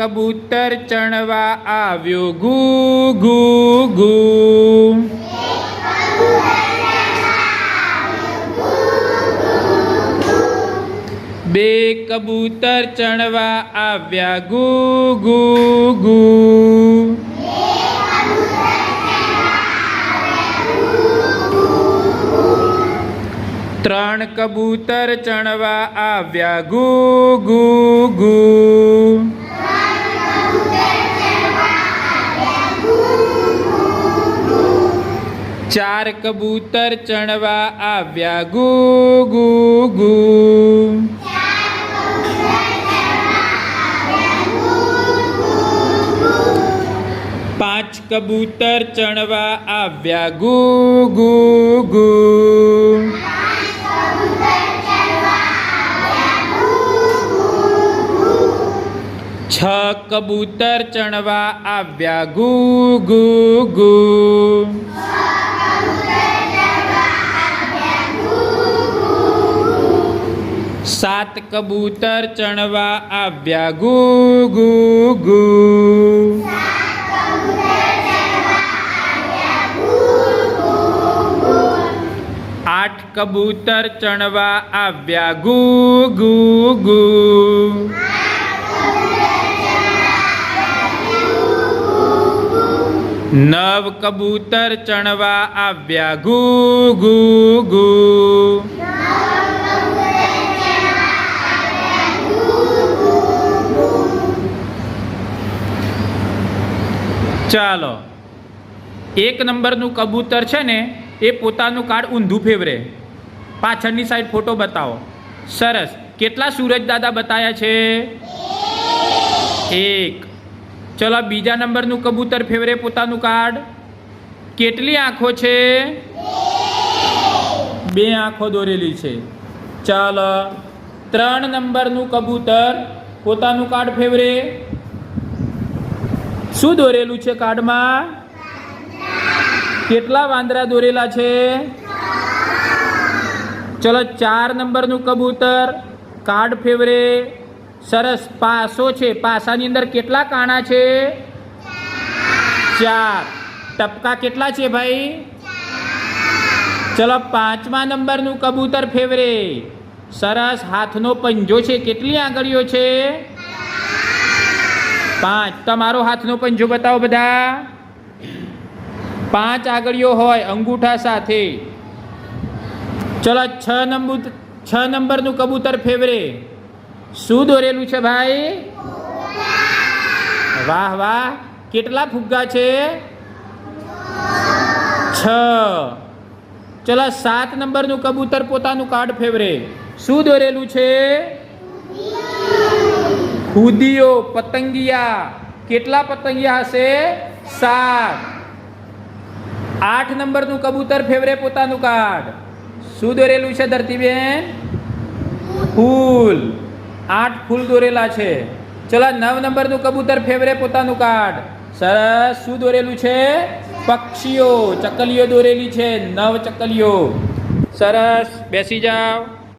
કબૂતર ચણવા આવ્યો ગુ ગુ ગુ. બે કબૂતર ચણવા આવ્યા ગુ ગુ ગુ. ત્રણ કબૂતર ચણવા આવ્યા ગુ ગુ ગુ. ચાર કબૂતર ચણવા આવ્યા, ગુ ગુ ગુ. પાંચ કબૂતર ચણવા આવ્યા, ગુ ગુ ગુ. છ કબૂતર ચણવા આવ્યા, ગુ ગુ ગુ. સાત કબૂતર ચણવા આવ્યા. ગુ ગુ ગુ. આઠ કબૂતર ચણવા આવ્યા. ગુ ગુ ગુ. નવ કબૂતર ચણવા આવ્યા. ગુ ગુ ગુ. ચાલો. એક નંબરનું કબૂતર છે ને, એ પોતાનું કાર્ડ ઊંધું ફેવરે. પાછળની સાઈડ ફોટો બતાવો. સરસ. કેટલા સૂરજ દાદા બતાયા છે? એક. ચલો બીજા નંબરનું કબૂતર ફેવરે પોતાનું કાર્ડ કેટલી આંખો છે? બે આંખો દોરેલી છે. ચાલો. ત્રણ નંબરનું કબૂતર પોતાનું કાર્ડ ફેવરે. શું દોરેલું છે કાર્ડમાં? કેટલા વાંદરા દોરેલા છે? ચલો, ચાર નંબરનું કબૂતર. કાર્ડ ફેવરે. સરસ. પાસો છે. પાસાની અંદર કેટલા કાણા છે? ચાર. ટપકા કેટલા છે ભાઈ? ચલો, પાંચમા નંબરનું કબૂતર ફેવરે. સરસ. હાથનો પંજો છે. કેટલી આંગળીઓ છે? પાંચ. તમારો હાથનો પંજો બતાવો બધા. પાંચ આગળીઓ હોય, અંગૂઠા સાથે. ચલો, છ નંબર છ નંબરનું કબૂતર ફેવરે. શું દોરેલું છે ભાઈ? વાહ વાહ. કેટલા ફુગ્ગા છે? છ. ચલો, સાત નંબરનું કબૂતર પોતાનું કાર્ડ ફેવરે. શું દોરેલું છે? ખુદીઓ પતંગિયા. કેટલા પતંગિયા હશે? સાત. આઠ નંબરનું કબૂતર ફેવરે પોતાનું કાર્ડ. શું દોરેલું છે ધરતીબેન? ફૂલ. આઠ ફૂલ દોરેલા છે. ચલો, નવ નંબરનું કબૂતર ફેવરે પોતાનું કાર્ડ. સરસ. શું દોરેલું છે? પક્ષીઓ. ચકલીઓ દોરેલી છે. નવ ચકલીઓ. સરસ. બેસી જાઓ.